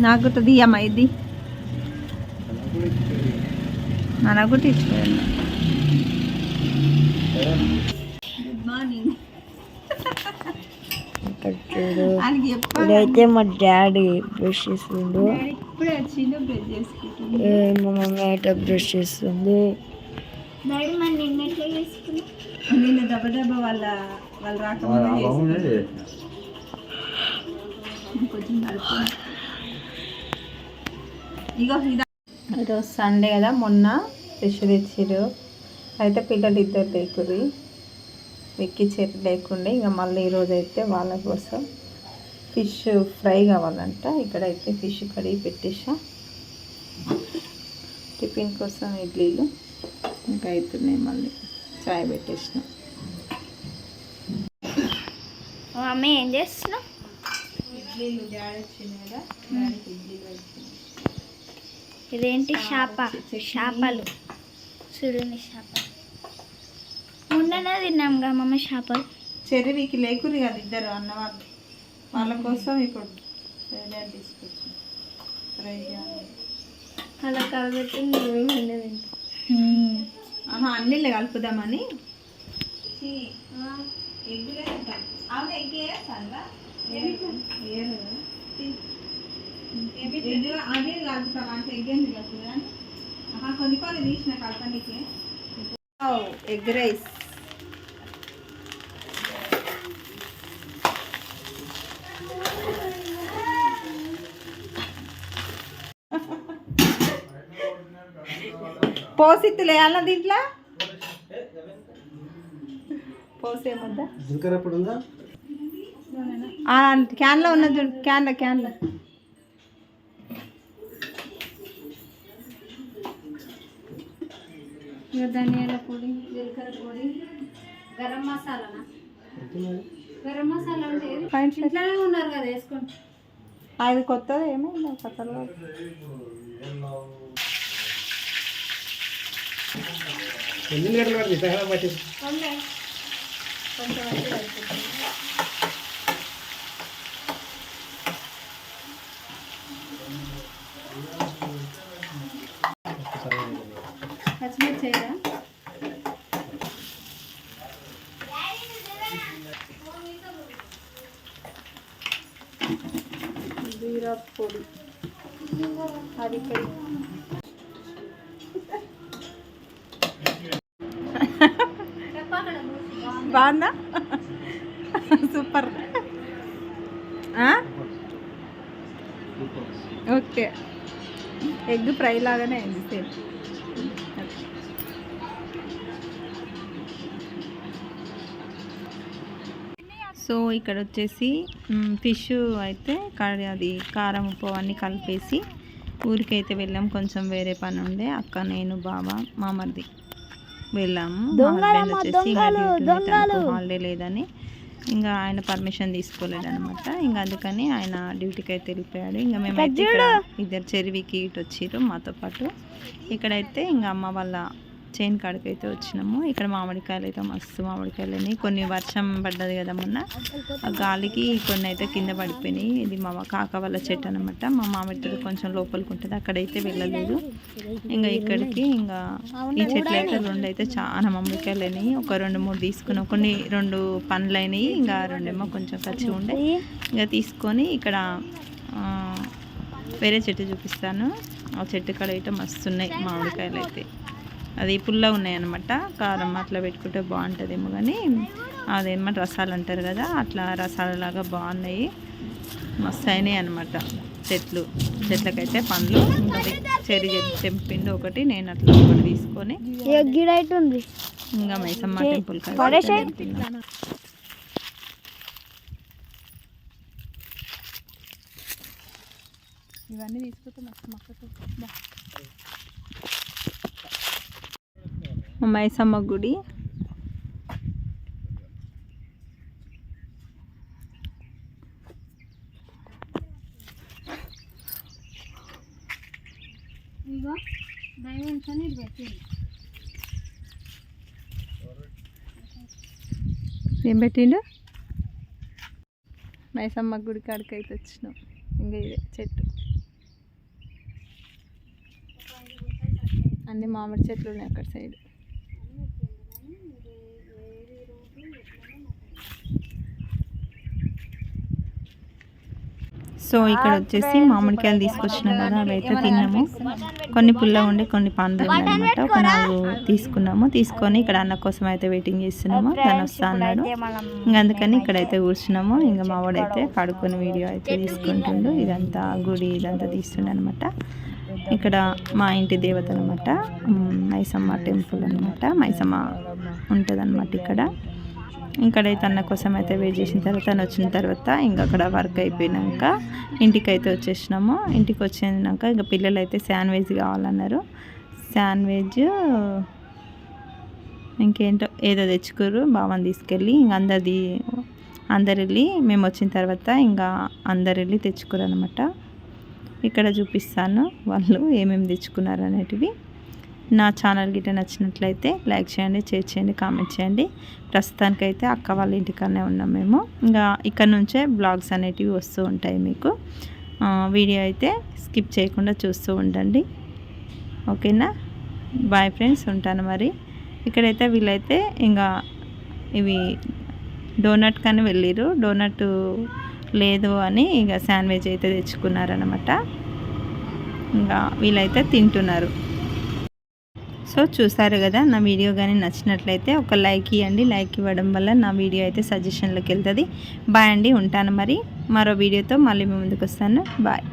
నాకు తీయమ్మా ఇది మనకు కూడా ఇచ్చుకోండి గుడ్ మార్నింగ్ ఇక్కడ చూడు ఆయనకి చెప్పాలి. ఇదైతే మా డాడీ బ్రష్ చేస్తుండు ఏ, మా మమ్మీ అయితే బ్రష్ చేస్తుంది. నిన్న దెబ్బ దెబ్బ వాళ్ళ వాళ్ళు. కొంచెం. ఇగో ఇదా. ఈరోజు సండే కదా మొన్న ఫిష్ తెచ్చిర్రు అయితే పిల్లలు ఇద్దరు లేకుర్రి. వెక్కి చెట్టు లేకుండే ఇంకా మళ్ళీ ఈరోజు అయితే వాళ్ళ కోసం ఫిష్ ఫ్రై కావాలంట. ఇక్కడైతే ఫిష్ కడిగి పెట్టేసా. టిఫిన్ కోసం ఇడ్లీలు. ఇంకా అవుతున్నాయి మళ్ళీ. చాయ్ పెట్టేసిన. మమ్మీ ఏం చేస్తున్నావు ఇడ్లీలు డాడీ వచ్చింది కదా డాడీకి ఇడ్లీలు వచ్చింది ఇదేంటి చేప చేపలు చూడండి చేపలు మొన్ననే తిన్నాం కదా మమ్మీ చేపలు చెరువికి లేకురు కదా ఇద్దరు అన్నవాళ్ళు వాళ్ళ. కోసం ఇప్పుడు తీసుకొచ్చాం. ఫ్రై చేయాలి. అలా కాబట్టి నువ్వేమి ఆహా అన్నీ కలుపుదామని. అవును ఎగ్ వేస్తాను అదే కలుపుతాం అంటే ఎగ్ ఎందుకు కలుపుతుంది కానీ ఆహా కొన్ని కొన్ని తీసిన కలపనికి ఎగ్ రైస్ పోసిత్తులు వేయాలా దీంట్లో పోసేమద్దా క్యాన్లో ఉన్నది చూడు క్యాన్లో క్యాన్లో. ఇక ధనియాల పొడి జీలకర్ర పొడి గరం మసాలానా? గరం మసాలా అంటే ఇంట్లోనే ఉన్నారు కదా వేసుకోండి. అది కొత్తది ఏమో కొత్తగా పచ్చిమిర్చి చేయరా జీరా పొడి. అది బాగుందా? సూపర్. ఓకే. ఎగ్ ఫ్రై లాగానే అయింది సేమ్. సో ఇక్కడ వచ్చేసి ఫిష్ అయితే అది కారం ఉప్పు అన్నీ కలిపేసి ఊరికైతే వెళ్ళాం. కొంచెం వేరే పని ఉండే. అక్క నేను బావ మామర్ది వెళ్ళాము. మా హస్బెండ్ వచ్చేసి ఇంకా హాలిడే లేదని ఇంకా ఆయన పర్మిషన్ తీసుకోలేడు అనమాట ఇంకా అందుకని ఆయన డ్యూటీకి అయితే వెళ్ళిపోయాడు. ఇంకా మేమైతే ఇద్దరు చెరువికి ఇటు వచ్చిర్రు మాతో పాటు. ఇక్కడైతే ఇంకా అమ్మ వాళ్ళ చేను కాడికి అయితే వచ్చినాము. ఇక్కడ మామిడికాయలు అయితే మస్తు మామిడికాయలు అయినాయి కొన్ని వర్షం పడ్డది కదా మొన్న. ఆ గాలికి కొన్ని అయితే కింద పడిపోయినాయి. ఇది మా కాక వాళ్ళ చెట్టు అనమాట మా మామిడి తోట కొంచెం లోపలికి ఉంటుంది. అక్కడైతే వెళ్ళలేదు. ఇంకా ఇక్కడికి ఇంకా ఈ చెట్లు అయితే రెండు అయితే చాలా మామిడికాయలు అయినాయి. ఒక రెండు మూడు తీసుకున్నాం. కొన్ని రెండు పండ్లు అయినాయి. ఇంకా రెండేమో కొంచెం ఖర్చు ఉండే. ఇంకా తీసుకొని ఇక్కడ వేరే చెట్టు చూపిస్తాను. ఆ చెట్టు కాడ అయితే మస్తున్నాయి మామిడికాయలు అయితే. అది పుల్ల ఉన్నాయి అనమాట కారం అట్లా పెట్టుకుంటే బాగుంటుందేమో కానీ అదేమో రసాలు అంటారు కదా అట్లా రసాలలాగా బాగున్నాయి. మస్తు అయినాయి అనమాట చెట్లు. చెట్లకైతే పండ్లు చెరి చెట్టు తెంపిండు ఒకటి నేను అట్లా ఒకటి తీసుకొని ఇంకా మైసమ్మ టెంపుల్. ఇవన్నీ తీసుకుంటే మస్తు మొక్కతో మైసమ్మ గుడి. ఏం పెట్టిండు? మైసమ్మ గుడి కాడికి అయితే వచ్చినాం. ఇంకా ఇదే చెట్టు. అన్ని మామిడి చెట్లు ఉన్నాయి అక్కడ సైడ్. సో ఇక్కడ వచ్చేసి మామిడికాయలు తీసుకొచ్చినాం కదా అవి అయితే తిన్నాము. కొన్ని పుల్ల ఉండి కొన్ని పండ్లు ఉన్నాయన్నమాట ఒక నాలుగు తీసుకున్నాము. తీసుకొని ఇక్కడ అన్న కోసం అయితే వెయిటింగ్ చేస్తున్నాము. తను వస్తా అన్నాడు. ఇంకా అందుకని ఇక్కడైతే కూర్చున్నాము. ఇంకా మా వాడైతే పడుకొని వీడియో అయితే తీసుకుంటుండు. ఇదంతా గుడి ఇదంతా తీస్తుండే అనమాట ఇక్కడ మా ఇంటి దేవత అనమాట మైసమ్మ టెంపుల్ అనమాట మైసమ్మ ఉంటుంది ఇక్కడ. ఇక్కడైతే అన్న కోసం అయితే వెయిట్ చేసిన తర్వాత తను వచ్చిన తర్వాత ఇంకా అక్కడ వర్క్ అయిపోయినాక ఇంటికి అయితే వచ్చేసినాము. ఇంటికి వచ్చినాక ఇంకా పిల్లలు అయితే శాండ్విచ్ కావాలన్నారు. శాండ్విచ్ ఇంకేంటో ఏదో తెచ్చుకోరు బావని తీసుకెళ్ళి ఇంకా అందరిది అందరు వెళ్ళి మేము వచ్చిన తర్వాత ఇంకా అందరు వెళ్ళి తెచ్చుకోరు అనమాట ఇక్కడ చూపిస్తాను వాళ్ళు ఏమేమి తెచ్చుకున్నారు అనేటివి. నా ఛానల్ గిట్ట నచ్చినట్లయితే లైక్ చేయండి షేర్ చేయండి కామెంట్ చేయండి. ప్రస్తుతానికైతే అక్క వాళ్ళ ఇంటికనే ఉన్నాం మేము. ఇంకా ఇక్కడ నుంచే బ్లాగ్స్ అనేటివి వస్తూ ఉంటాయి మీకు. వీడియో అయితే స్కిప్ చేయకుండా చూస్తూ ఉండండి. ఓకేనా? బాయ్ ఫ్రెండ్స్ ఉంటాను మరి. ఇక్కడైతే వీళ్ళైతే ఇంకా ఇవి డోనట్ కానీ వెళ్ళిరు డోనట్ లేదు అని ఇక శాండ్విచ్ అయితే తెచ్చుకున్నారనమాట ఇంకా వీళ్ళైతే తింటున్నారు. సో చూసారు కదా నా వీడియో కానీ నచ్చినట్లయితే ఒక లైక్ ఇవ్వండి లైక్ ఇవ్వడం వల్ల నా వీడియో అయితే సజెషన్లోకి వెళ్తుంది. బాయ్ అండి ఉంటాను మరి. మరో వీడియోతో మళ్ళీ మీ ముందుకు వస్తాను. బాయ్.